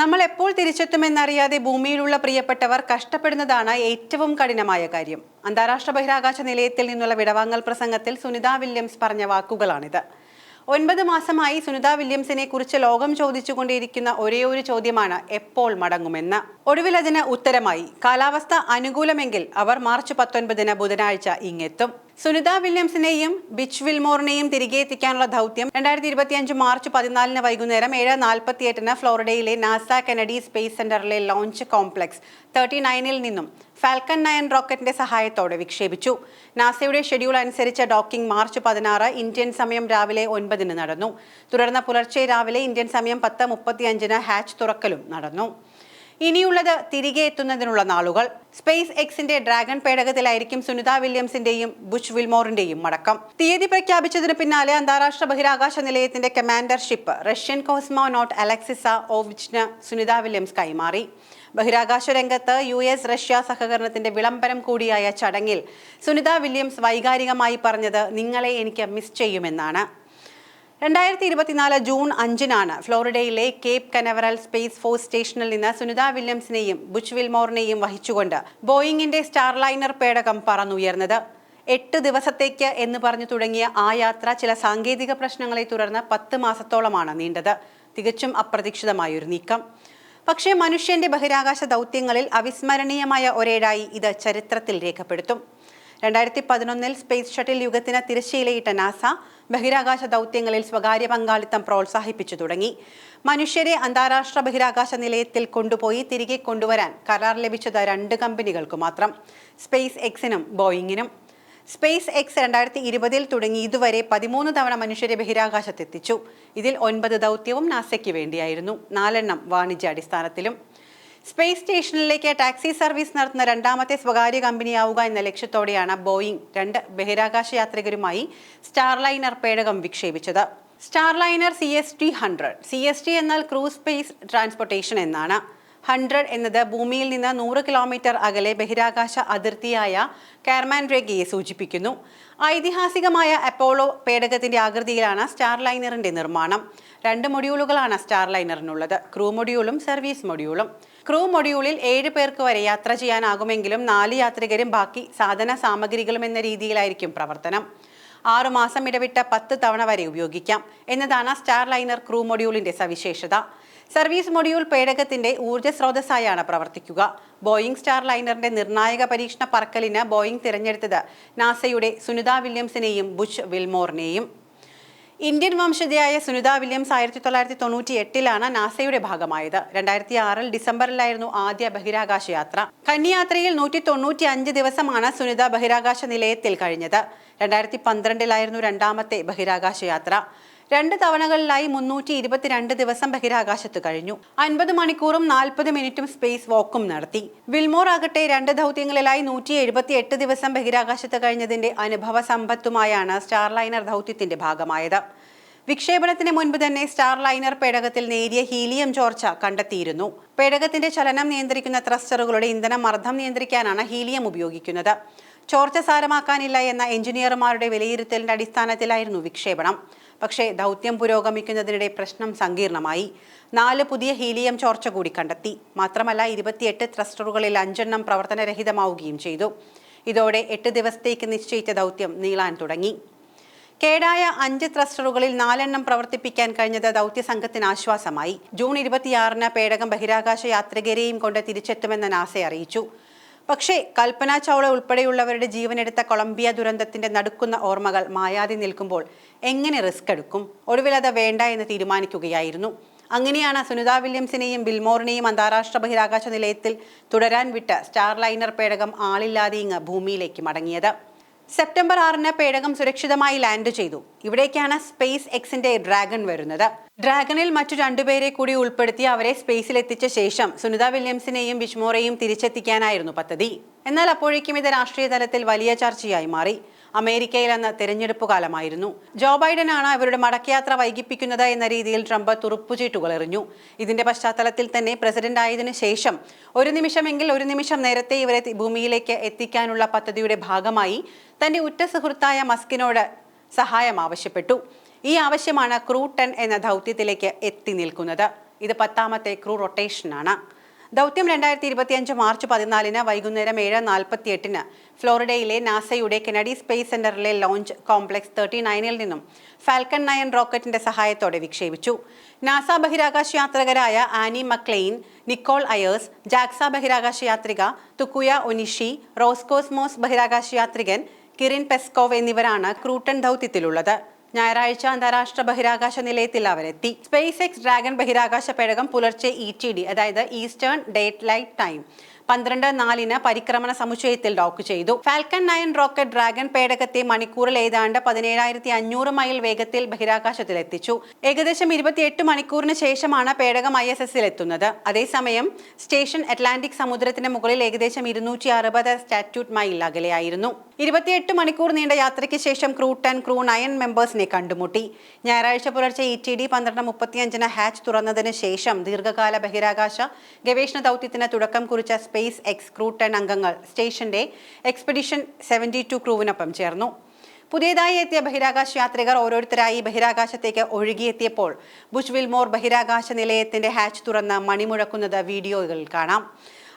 നമ്മൾ എപ്പോൾ തിരിച്ചെത്തുമെന്നറിയാതെ ഭൂമിയിലുള്ള പ്രിയപ്പെട്ടവർ കഷ്ടപ്പെടുന്നതാണ് ഏറ്റവും കഠിനമായ കാര്യം. അന്താരാഷ്ട്ര ബഹിരാകാശ നിലയത്തിൽ നിന്നുള്ള വിടവാങ്ങൽ പ്രസംഗത്തിൽ സുനിത വില്യംസ് പറഞ്ഞ വാക്കുകളാണിത്. ഒൻപത് മാസമായി സുനിത വില്യംസിനെ കുറിച്ച് ലോകം ചോദിച്ചുകൊണ്ടിരിക്കുന്ന ഒരേ ഒരു ചോദ്യമാണ് എപ്പോൾ മടങ്ങുമെന്ന്. ഒടുവിൽ അതിന് ഉത്തരമായി കാലാവസ്ഥ അനുകൂലമെങ്കിൽ അവർ മാർച്ച് പത്തൊൻപതിന് ബുധനാഴ്ച ഇങ്ങെത്തും. സുനിത വില്യംസിനെയും ബിച്ച് വിൽമോറിനെയും തിരികെ എത്തിക്കാനുള്ള ദൗത്യം രണ്ടായിരത്തി ഇരുപത്തിയഞ്ച് മാർച്ച് പതിനാലിന് വൈകുന്നേരം ഏഴ് നാൽപ്പത്തിയെട്ടിന് ഫ്ലോറിഡയിലെ നാസ കെനഡി സ്പേസ് സെന്ററിലെ ലോഞ്ച് കോംപ്ലക്സ് തേർട്ടി നയനിൽ നിന്നും ഫാൽക്കൺ നയൻ റോക്കറ്റിന്റെ സഹായത്തോടെ വിക്ഷേപിച്ചു. നാസയുടെ ഷെഡ്യൂൾ അനുസരിച്ച ഡോക്കിംഗ് മാർച്ച് പതിനാറ് ഇന്ത്യൻ സമയം രാവിലെ ഒൻപതിന് നടന്നു. തുടർന്ന് പുലർച്ചെ രാവിലെ ഇന്ത്യൻ സമയം പത്ത് മുപ്പത്തിയഞ്ചിന് ഹാച്ച് തുറക്കലും നടന്നു. ഇനിയുള്ളത് തിരികെ എത്തുന്നതിനുള്ള നാളുകൾ. സ്പേസ് എക്സിന്റെ ഡ്രാഗൺ പേടകത്തിലായിരിക്കും സുനിത വില്യംസിന്റെയും ബുഷ് വിൽമോറിന്റെയും മടക്കം. തീയതി പ്രഖ്യാപിച്ചതിന് പിന്നാലെ അന്താരാഷ്ട്ര ബഹിരാകാശ നിലയത്തിന്റെ കമാൻഡർഷിപ്പ് റഷ്യൻ കോസ്മോനോട്ട് അലക്സിസ ഓവിച്ചിന് സുനിത വില്യംസ് കൈമാറി. ബഹിരാകാശ രംഗത്ത് യു എസ് റഷ്യ സഹകരണത്തിന്റെ വിളംബരം കൂടിയായ ചടങ്ങിൽ സുനിത വില്യംസ് വൈകാരികമായി പറഞ്ഞത് നിങ്ങളെ എനിക്ക് മിസ് ചെയ്യുമെന്നാണ്. രണ്ടായിരത്തി ഇരുപത്തിനാല് ജൂൺ അഞ്ചിനാണ് ഫ്ലോറിഡയിലെ കേപ്പ് കനവറൽ സ്പേസ് ഫോഴ്സ് സ്റ്റേഷനിൽ നിന്ന് സുനിത വില്യംസിനെയും ബുച്ച് വിൽമോറിനെയും വഹിച്ചുകൊണ്ട് ബോയിങ്ങിന്റെ സ്റ്റാർലൈനർ പേടകം പറന്നുയർന്നത്. എട്ട് ദിവസത്തേക്ക് എന്ന് പറഞ്ഞു തുടങ്ങിയ ആ യാത്ര ചില സാങ്കേതിക പ്രശ്നങ്ങളെ തുടർന്ന് പത്ത് മാസത്തോളമാണ് നീണ്ടത്. തികച്ചും അപ്രതീക്ഷിതമായൊരു നീക്കം. പക്ഷേ മനുഷ്യന്റെ ബഹിരാകാശ ദൗത്യങ്ങളിൽ അവിസ്മരണീയമായ ഒരേടായി ഇത് ചരിത്രത്തിൽ രേഖപ്പെടുത്തും. രണ്ടായിരത്തി പതിനൊന്നിൽ സ്പേസ് ഷട്ടിൽ യുഗത്തിന് തിരശ്ശീലയിട്ട നാസ ബഹിരാകാശ ദൗത്യങ്ങളിൽ സ്വകാര്യ പങ്കാളിത്തം പ്രോത്സാഹിപ്പിച്ചു തുടങ്ങി. മനുഷ്യരെ അന്താരാഷ്ട്ര ബഹിരാകാശ നിലയത്തിൽ കൊണ്ടുപോയി തിരികെ കൊണ്ടുവരാൻ കരാർ ലഭിച്ചത് രണ്ട് കമ്പനികൾക്ക് മാത്രം സ്പേസ് എക്സിനും ബോയിങ്ങിനും. സ്പേസ് എക്സ് രണ്ടായിരത്തി ഇരുപതിൽ തുടങ്ങി ഇതുവരെ പതിമൂന്ന് തവണ മനുഷ്യരെ ബഹിരാകാശത്തെത്തിച്ചു. ഇതിൽ ഒൻപത് ദൗത്യവും നാസയ്ക്ക് വേണ്ടിയായിരുന്നു. നാലെണ്ണം വാണിജ്യാടിസ്ഥാനത്തിലും. സ്പേസ് സ്റ്റേഷനിലേക്ക് ടാക്സി സർവീസ് നടത്തുന്ന രണ്ടാമത്തെ സ്വകാര്യ കമ്പനിയാവുക എന്ന ലക്ഷ്യത്തോടെയാണ് ബോയിംഗ് രണ്ട് ബഹിരാകാശ യാത്രികരുമായി സ്റ്റാർലൈനർ പേടകം വിക്ഷേപിച്ചത്. Starliner C S T hundred C S T എന്നാൽ ക്രൂസ് സ്പേസ് ട്രാൻസ്പോർട്ടേഷൻ എന്നാണ്. ഹൺഡ്രഡ് എന്നത് ഭൂമിയിൽ നിന്ന് നൂറ് കിലോമീറ്റർ അകലെ ബഹിരാകാശ അതിർത്തിയായ കാർമാൻ രേഖയെ സൂചിപ്പിക്കുന്നു. ഐതിഹാസികമായ അപ്പോളോ പേടകത്തിന്റെ ആകൃതിയിലാണ് സ്റ്റാർലൈനറിന്റെ നിർമ്മാണം. രണ്ട് മൊഡ്യൂളുകളാണ് സ്റ്റാർലൈനറിനുള്ളത്. ക്രൂ മൊഡ്യൂളും സർവീസ് മൊഡ്യൂളും. ക്രൂ മൊഡ്യൂളിൽ ഏഴ് പേർക്ക് വരെ യാത്ര ചെയ്യാനാകുമെങ്കിലും നാല് യാത്രികരും ബാക്കി സാധന സാമഗ്രികളും എന്ന രീതിയിലായിരിക്കും പ്രവർത്തനം. ആറു മാസം ഇടവിട്ട പത്ത് തവണ വരെ ഉപയോഗിക്കാം. എന്നതാണ് സ്റ്റാർ ലൈനർ ക്രൂ മൊഡ്യൂളിന്റെ സവിശേഷത. സർവീസ് മൊഡ്യൂൾ പേടകത്തിന്റെ ഊർജ സ്രോതസ്സായാണ് പ്രവർത്തിക്കുക. ബോയിങ് സ്റ്റാർ ലൈനറിന്റെ നിർണായക പരീക്ഷണ പറക്കലിന് ബോയിങ് തിരഞ്ഞെടുത്തത് നാസയുടെ സുനിത വില്യംസിനെയും ബുഷ് വിൽമോറിനെയും. ഇന്ത്യൻ വംശജയായ സുനിത വില്യംസ് ആയിരത്തി തൊള്ളായിരത്തി തൊണ്ണൂറ്റി എട്ടിലാണ് നാസയുടെ ഭാഗമായത്. രണ്ടായിരത്തി ആറിൽ ഡിസംബറിലായിരുന്നു ആദ്യ ബഹിരാകാശ യാത്ര. കന്യാത്രയിൽ നൂറ്റി തൊണ്ണൂറ്റി അഞ്ച് ദിവസമാണ് സുനിത ബഹിരാകാശ നിലയത്തിൽ കഴിഞ്ഞത്. രണ്ടായിരത്തി പന്ത്രണ്ടിലായിരുന്നു രണ്ടാമത്തെ ബഹിരാകാശ യാത്ര. രണ്ട് തവണകളിലായി മുന്നൂറ്റി ഇരുപത്തിരണ്ട് ദിവസം ബഹിരാകാശത്ത് കഴിഞ്ഞു. അൻപത് മണിക്കൂറും നാൽപ്പത് മിനിറ്റും സ്പേസ് വാക്കും നടത്തി. വിൽമോർ ആകട്ടെ രണ്ട് ദൗത്യങ്ങളിലായി നൂറ്റി എഴുപത്തി എട്ട് ദിവസം ബഹിരാകാശത്ത് കഴിഞ്ഞതിന്റെ അനുഭവ സമ്പത്തുമായാണ് സ്റ്റാർലൈനർ ദൗത്യത്തിന്റെ ഭാഗമായത്. വിക്ഷേപണത്തിന് മുൻപ് തന്നെ സ്റ്റാർലൈനർ പേടകത്തിൽ നേരിയ ഹീലിയം ചോർച്ച കണ്ടെത്തിയിരുന്നു. പേടകത്തിന്റെ ചലനം നിയന്ത്രിക്കുന്ന ത്രസ്റ്ററുകളുടെ ഇന്ധനം മർദ്ദം നിയന്ത്രിക്കാനാണ് ഹീലിയം ഉപയോഗിക്കുന്നത്. ചോർച്ച സാരമാക്കാനില്ല എന്ന എഞ്ചിനീയർമാരുടെ വിലയിരുത്തലിന്റെ അടിസ്ഥാനത്തിലായിരുന്നു വിക്ഷേപണം. പക്ഷേ ദൗത്യം പുരോഗമിക്കുന്നതിനിടെ പ്രശ്നം സങ്കീർണമായി. നാല് പുതിയ ഹീലിയം ചോർച്ച കൂടി കണ്ടെത്തി. മാത്രമല്ല ഇരുപത്തിയെട്ട് ത്രസ്റ്ററുകളിൽ അഞ്ചെണ്ണം പ്രവർത്തനരഹിതമാവുകയും ചെയ്തു. ഇതോടെ എട്ട് ദിവസത്തേക്ക് നിശ്ചയിച്ച ദൗത്യം നീളാൻ തുടങ്ങി. കേടായ അഞ്ച് ത്രസ്റ്ററുകളിൽ നാലെണ്ണം പ്രവർത്തിപ്പിക്കാൻ കഴിഞ്ഞത് ദൗത്യ സംഘത്തിന് ആശ്വാസമായി. ജൂൺ ഇരുപത്തിയാറിന് പേടകം ബഹിരാകാശ യാത്രികരെയും കൊണ്ട് തിരിച്ചെത്തുമെന്ന് നാസെ അറിയിച്ചു. പക്ഷേ കൽപ്പന ചൗള ഉൾപ്പെടെയുള്ളവരുടെ ജീവനെടുത്ത കൊളംബിയ ദുരന്തത്തിന്റെ നടുക്കുന്ന ഓർമ്മകൾ മായാതെ നിൽക്കുമ്പോൾ എങ്ങനെ റിസ്ക് എടുക്കും? ഒടുവിൽ അത് വേണ്ട എന്ന് തീരുമാനിക്കുകയായിരുന്നു. അങ്ങനെയാണ് സുനിത വില്യംസിനെയും ബിൽമോറിനെയും അന്താരാഷ്ട്ര ബഹിരാകാശ നിലയത്തിൽ തുടരാൻ വിട്ട് സ്റ്റാർലൈനർ പേടകം ആളില്ലാതെ ഇങ്ങ് ഭൂമിയിലേക്ക് മടങ്ങിയത്. സെപ്റ്റംബർ ആറിന് പേടകം സുരക്ഷിതമായി ലാൻഡ് ചെയ്തു. ഇവിടേക്കാണ് സ്പേസ് എക്സിന്റെ ഡ്രാഗൺ വരുന്നത്. ഡ്രാഗണിൽ മറ്റു രണ്ടുപേരെ കൂടി ഉൾപ്പെടുത്തി അവരെ സ്പേസിൽ എത്തിച്ച ശേഷം സുനിത വില്യംസിനെയും വിഷ്മോറേയും തിരിച്ചെത്തിക്കാനായിരുന്നു പദ്ധതി. എന്നാൽ അപ്പോഴേക്കും ഇത് രാഷ്ട്രീയ തലത്തിൽ വലിയ ചർച്ചയായി മാറി. അമേരിക്കയിൽ അന്ന് തെരഞ്ഞെടുപ്പ് കാലമായിരുന്നു. ജോ ബൈഡനാണ് അവരുടെ മടക്കയാത്ര വൈകിപ്പിക്കുന്നത് എന്ന രീതിയിൽ ട്രംപ് തുറുപ്പുചീട്ടുകൾ എറിഞ്ഞു. ഇതിന്റെ പശ്ചാത്തലത്തിൽ തന്നെ പ്രസിഡന്റ് ആയതിനു ശേഷം ഒരു നിമിഷമെങ്കിൽ ഒരു നിമിഷം നേരത്തെ ഇവരെ ഭൂമിയിലേക്ക് എത്തിക്കാനുള്ള പദ്ധതിയുടെ ഭാഗമായി തന്റെ ഉറ്റ സുഹൃത്തായ മസ്കിനോട് സഹായം ആവശ്യപ്പെട്ടു. ഈ ആവശ്യമാണ് ക്രൂ ടെൻ എന്ന ദൗത്യത്തിലേക്ക് എത്തി നിൽക്കുന്നത്. ഇത് പത്താമത്തെ ക്രൂ റൊട്ടേഷനാണ്. ദൗത്യം രണ്ടായിരത്തി ഇരുപത്തിയഞ്ച് മാർച്ച് പതിനാലിന് വൈകുന്നേരം ഏഴ് നാൽപ്പത്തി എട്ടിന് ഫ്ലോറിഡയിലെ നാസയുടെ കെനഡി സ്പേസ് സെന്ററിലെ ലോഞ്ച് കോംപ്ലക്സ് തേർട്ടി നയനിൽ നിന്നും ഫാൽക്കൺ നയൻ റോക്കറ്റിന്റെ സഹായത്തോടെ വിക്ഷേപിച്ചു. നാസ ബഹിരാകാശ യാത്രികരായ Anne McClain Nicole Ayers JAXA ബഹിരാകാശ യാത്രിക തുക്കുയ ഒനിഷി റോസ്കോസ്മോസ് ബഹിരാകാശ യാത്രികൻ കിറിൻ പെസ്കോവ് എന്നിവരാണ് ക്രൂട്ടൺ ദൗത്യത്തിലുള്ളത്. ഞായറാഴ്ച അന്താരാഷ്ട്ര ബഹിരാകാശ നിലയത്തിൽ അവരെത്തി. സ്പേസ് എക്സ് ഡ്രാഗൺ ബഹിരാകാശ പേടകം പുലർച്ചെ ഇ ടി ഡി അതായത് ഈസ്റ്റേൺ ഡേറ്റ് ലൈറ്റ് ടൈം പന്ത്രണ്ട് നാലിന് പരിക്രമണ സമുച്ചയത്തിൽ ഡോക്ക് ചെയ്തു. ഫാൽക്കൺ നയൻ റോക്കറ്റ് ഡ്രാഗൺ പേടകത്തെ മണിക്കൂറിൽ ഏതാണ്ട് പതിനേഴായിരത്തി അഞ്ഞൂറ് മൈൽ വേഗത്തിൽ ബഹിരാകാശത്തിൽ എത്തിച്ചു. ഏകദേശം ഇരുപത്തിയെട്ട് മണിക്കൂറിന് ശേഷമാണ് പേടകം ഐ എസ് എസിൽ എത്തുന്നത്. അതേസമയം സ്റ്റേഷൻ അറ്റ്ലാന്റിക് സമുദ്രത്തിന് മുകളിൽ ഏകദേശം ഇരുന്നൂറ്റി അറുപത് സ്റ്റാറ്റ്യൂട്ട് മൈൽ അകലെയായിരുന്നു. ഇരുപത്തിയെട്ട് മണിക്കൂർ നീണ്ട യാത്രയ്ക്ക് ശേഷം ക്രൂ ടെൻ ക്രൂ നയൻ മെമ്പേഴ്സിനെ കണ്ടുമുട്ടി. ഞായറാഴ്ച പുലർച്ചെ ഇ ടി ഡി പന്ത്രണ്ട് മുപ്പത്തിയഞ്ചിന് ഹാച്ച് തുറന്നതിന് ശേഷം ദീർഘകാല ബഹിരാകാശ ഗവേഷണ ദൗത്യത്തിന് തുടക്കം കുറിച്ച സ്പേസ് എക്സ് ക്രൂ ടെൻ അംഗങ്ങൾ സ്റ്റേഷന്റെ എക്സ്പെഡിഷൻ സെവന്റി ടു ക്രൂവിനൊപ്പം ചേർന്നു. പുതിയതായി എത്തിയ ബഹിരാകാശ യാത്രികർ ഓരോരുത്തരായി ബഹിരാകാശത്തേക്ക് ഒഴുകിയെത്തിയപ്പോൾ ബുഷ് വിൽമോർ ബഹിരാകാശ നിലയത്തിന്റെ ഹാച്ച് തുറന്ന് മണിമുഴക്കുന്നത് വീഡിയോകളിൽ കാണാം.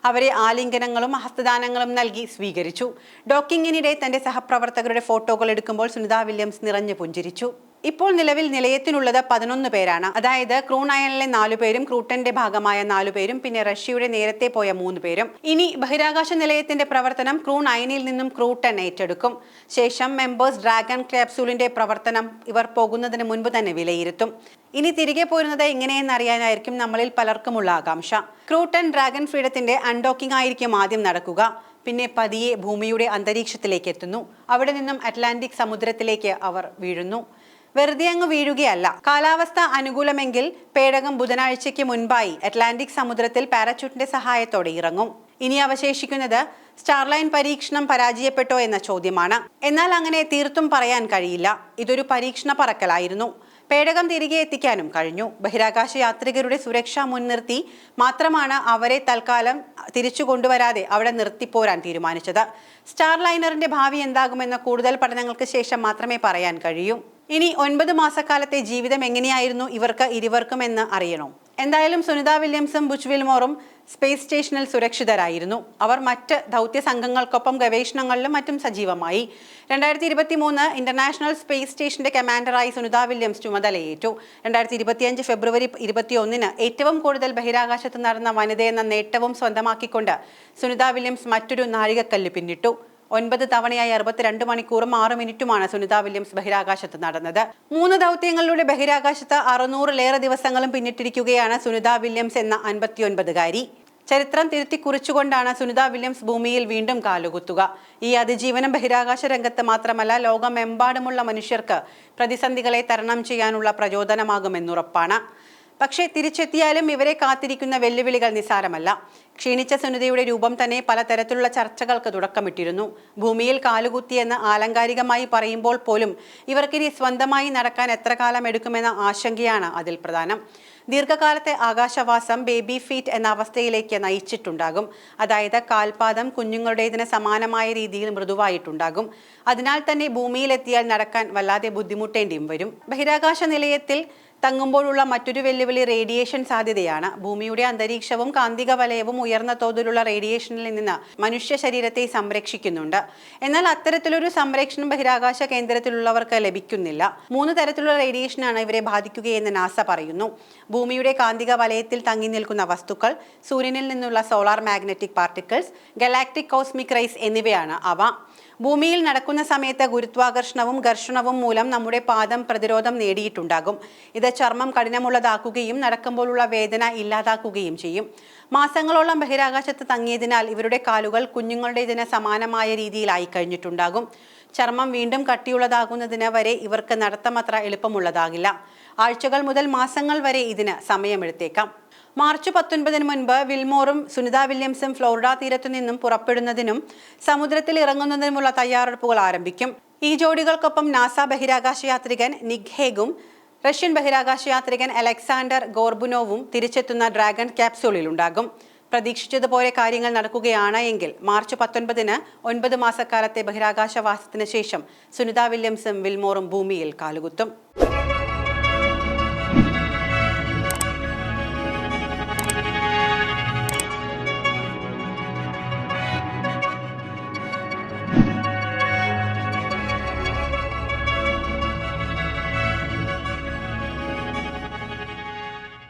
അവരെ ആലിംഗനങ്ങളും ഹസ്തദാനങ്ങളും നൽകി സ്വീകരിച്ചു. ഡോക്കിങ്ങിനിടെ തന്റെ സഹപ്രവർത്തകരുടെ ഫോട്ടോകൾ എടുക്കുമ്പോൾ സുനിത വില്യംസ് നിറഞ്ഞു പുഞ്ചിരിച്ചു. ഇപ്പോൾ നിലവിൽ നിലയത്തിനുള്ളത് പതിനൊന്ന് പേരാണ്. അതായത് ക്രൂ നാലു പേരും ക്രൂട്ടന്റെ ഭാഗമായ നാലു പേരും പിന്നെ റഷ്യയുടെ നേരത്തെ പോയ മൂന്ന് പേരും. ഇനി ബഹിരാകാശ നിലയത്തിന്റെ പ്രവർത്തനം ക്രൂൺ അയനിൽ നിന്നും ക്രൂട്ടൻ ഏറ്റെടുക്കും. ശേഷം മെമ്പേഴ്സ് ഡ്രാഗൺ ക്യാപ്സൂളിന്റെ പ്രവർത്തനം ഇവർ പോകുന്നതിന് മുൻപ് തന്നെ വിലയിരുത്തും. ഇനി തിരികെ പോരുന്നത് എങ്ങനെയെന്നറിയാനായിരിക്കും നമ്മളിൽ പലർക്കുമുള്ള ആകാംക്ഷ. ക്രൂട്ടൻ ടെൻ ഡ്രാഗൺ ഫ്രീഡത്തിന്റെ അൺഡോക്കിംഗ് ആയിരിക്കും ആദ്യം നടക്കുക. പിന്നെ പതിയെ ഭൂമിയുടെ അന്തരീക്ഷത്തിലേക്ക് എത്തുന്നു. അവിടെ നിന്നും അറ്റ്ലാന്റിക് സമുദ്രത്തിലേക്ക് അവർ വീഴുന്നു. വെറുതെ അങ്ങ് വീഴുകയല്ല. കാലാവസ്ഥ അനുകൂലമെങ്കിൽ പേടകം ബുധനാഴ്ചയ്ക്ക് മുൻപായി അറ്റ്ലാന്റിക് സമുദ്രത്തിൽ പാരച്യൂട്ടിന്റെ സഹായത്തോടെ ഇറങ്ങും. ഇനി അവശേഷിക്കുന്നത് സ്റ്റാർലൈൻ പരീക്ഷണം പരാജയപ്പെട്ടോ എന്ന ചോദ്യമാണ്. എന്നാൽ അങ്ങനെ തീർത്തും പറയാൻ കഴിയില്ല. ഇതൊരു പരീക്ഷണ പറക്കലായിരുന്നു. പേടകം തിരികെ എത്തിക്കാനും കഴിഞ്ഞു. ബഹിരാകാശ യാത്രികരുടെ സുരക്ഷ മുൻനിർത്തി മാത്രമാണ് അവരെ തൽക്കാലം തിരിച്ചു കൊണ്ടുവരാതെ അവിടെ നിർത്തിപ്പോരാൻ തീരുമാനിച്ചത്. സ്റ്റാർ ലൈനറിന്റെ ഭാവി എന്താകുമെന്ന കൂടുതൽ പഠനങ്ങൾക്ക് ശേഷം മാത്രമേ പറയാൻ കഴിയൂ. ഇനി ഒൻപത് മാസക്കാലത്തെ ജീവിതം എങ്ങനെയായിരുന്നു ഇവർക്ക് ഇരുവർക്കും എന്ന് അറിയണോ? എന്തായാലും സുനിത വില്യംസും ബുച്ച് വിൽമോറും സ്പേസ് സ്റ്റേഷനിൽ സുരക്ഷിതരായിരുന്നു. അവർ മറ്റ് ദൗത്യ സംഘങ്ങൾക്കൊപ്പം ഗവേഷണങ്ങളിലും മറ്റും സജീവമായി. രണ്ടായിരത്തി ഇരുപത്തി മൂന്ന് ഇന്റർനാഷണൽ സ്പേസ് സ്റ്റേഷന്റെ കമാൻഡറായി സുനിത വില്യംസ് ചുമതലയേറ്റു. രണ്ടായിരത്തി ഇരുപത്തിയഞ്ച് ഫെബ്രുവരി ഇരുപത്തിയൊന്നിന് ഏറ്റവും കൂടുതൽ ബഹിരാകാശത്ത് നടന്ന വനിതയെന്ന നേട്ടവും സ്വന്തമാക്കിക്കൊണ്ട് സുനിത വില്യംസ് മറ്റൊരു നാഴികക്കല്ല് പിന്നിട്ടു. ഒൻപത് തവണയായി അറുപത്തിരണ്ട് മണിക്കൂറും ആറ് മിനിറ്റുമാണ് സുനിത വില്യംസ് ബഹിരാകാശത്ത് നടന്നത്. മൂന്ന് ദൗത്യങ്ങളിലൂടെ ബഹിരാകാശത്ത് അറുന്നൂറിലേറെ ദിവസങ്ങളും പിന്നിട്ടിരിക്കുകയാണ് സുനിത വില്യംസ് എന്ന അൻപത്തിയൊൻപതുകാരി. ചരിത്രം തിരുത്തി കുറിച്ചുകൊണ്ടാണ് സുനിത വില്യംസ് ഭൂമിയിൽ വീണ്ടും കാലുകുത്തുക. ഈ അതിജീവനം ബഹിരാകാശ രംഗത്ത് മാത്രമല്ല ലോകമെമ്പാടുമുള്ള മനുഷ്യർക്ക് പ്രതിസന്ധികളെ തരണം ചെയ്യാനുള്ള പ്രചോദനമാകുമെന്നുറപ്പാണ്. പക്ഷേ തിരിച്ചെത്തിയാലും ഇവരെ കാത്തിരിക്കുന്ന വെല്ലുവിളികൾ നിസാരമല്ല. ക്ഷീണിച്ച സുനിതയുടെ രൂപം തന്നെ പലതരത്തിലുള്ള ചർച്ചകൾക്ക് തുടക്കമിട്ടിരുന്നു. ഭൂമിയിൽ കാലുകുത്തിയെന്ന് ആലങ്കാരികമായി പറയുമ്പോൾ പോലും ഇവർക്കിനി സ്വന്തമായി നടക്കാൻ എത്ര കാലം എടുക്കുമെന്ന ആശങ്കയാണ് അതിൽ പ്രധാനം. ദീർഘകാലത്തെ ആകാശവാസം ബേബി ഫീറ്റ് എന്ന അവസ്ഥയിലേക്ക് നയിച്ചിട്ടുണ്ടാകും. അതായത് കാൽപാദം കുഞ്ഞുങ്ങളുടേതിന് സമാനമായ രീതിയിൽ മൃദുവായിട്ടുണ്ടാകും. അതിനാൽ തന്നെ ഭൂമിയിലെത്തിയാൽ നടക്കാൻ വല്ലാതെ ബുദ്ധിമുട്ടേണ്ടിയും വരും. ബഹിരാകാശ നിലയത്തിൽ തങ്ങുമ്പോഴുള്ള മറ്റൊരു വെല്ലുവിളി റേഡിയേഷൻ സാധ്യതയാണ്. ഭൂമിയുടെ അന്തരീക്ഷവും കാന്തിക വലയവും ഉയർന്ന തോതിലുള്ള റേഡിയേഷനിൽ നിന്ന് മനുഷ്യ ശരീരത്തെ സംരക്ഷിക്കുന്നുണ്ട്. എന്നാൽ അത്തരത്തിലൊരു സംരക്ഷണം ബഹിരാകാശ കേന്ദ്രത്തിലുള്ളവർക്ക് ലഭിക്കുന്നില്ല. മൂന്ന് തരത്തിലുള്ള റേഡിയേഷനാണ് ഇവരെ ബാധിക്കുകയെന്ന് നാസ പറയുന്നു. ഭൂമിയുടെ കാന്തിക വലയത്തിൽ തങ്ങി നിൽക്കുന്ന വസ്തുക്കൾ സൂര്യനിൽ നിന്നുള്ള solar magnetic particles galactic cosmic rays എന്നിവയാണ്. അവ ഭൂമിയിൽ നടക്കുന്ന സമയത്ത് ഗുരുത്വാകർഷണവും ഘർഷണവും മൂലം നമ്മുടെ പാദം പ്രതിരോധം നേടിയിട്ടുണ്ടാകും. ഇത് ചർമ്മം കഠിനമുള്ളതാക്കുകയും നടക്കുമ്പോഴുള്ള വേദന ഇല്ലാതാക്കുകയും ചെയ്യും. മാസങ്ങളോളം ബഹിരാകാശത്ത് തങ്ങിയതിനാൽ ഇവരുടെ കാലുകൾ കുഞ്ഞുങ്ങളുടേതിന് സമാനമായ രീതിയിലായി കഴിഞ്ഞിട്ടുണ്ടാകും. ചർമ്മം വീണ്ടും കട്ടിയുള്ളതാകുന്നതിന് വരെ ഇവർക്ക് നടത്തമത്ര എളുപ്പമുള്ളതാകില്ല. ആഴ്ചകൾ മുതൽ മാസങ്ങൾ വരെ ഇതിന് സമയമെടുത്തേക്കാം. മാർച്ച് പത്തൊൻപതിന് മുൻപ് വിൽമോറും സുനിത വില്യംസും ഫ്ലോറിഡ തീരത്തു നിന്നും പുറപ്പെടുന്നതിനും സമുദ്രത്തിൽ ഇറങ്ങുന്നതിനുമുള്ള തയ്യാറെടുപ്പുകൾ ആരംഭിക്കും. ഈ ജോഡികൾക്കൊപ്പം നാസ ബഹിരാകാശ യാത്രികൻ നിഗ് ഹേഗും റഷ്യൻ ബഹിരാകാശ യാത്രികൻ അലക്സാണ്ടർ ഗോർബുനോവും തിരിച്ചെത്തുന്ന ഡ്രാഗൺ ക്യാപ്സൂളിൽ ഉണ്ടാകും പ്രതീക്ഷിച്ചതുപോലെ കാര്യങ്ങൾ നടക്കുകയാണ് എങ്കിൽ മാർച്ച് പത്തൊൻപതിന് ഒൻപത് മാസക്കാലത്തെ ബഹിരാകാശവാസത്തിന് ശേഷം സുനിത വില്യംസും വിൽമോറും ഭൂമിയിൽ കാലുകുത്തും.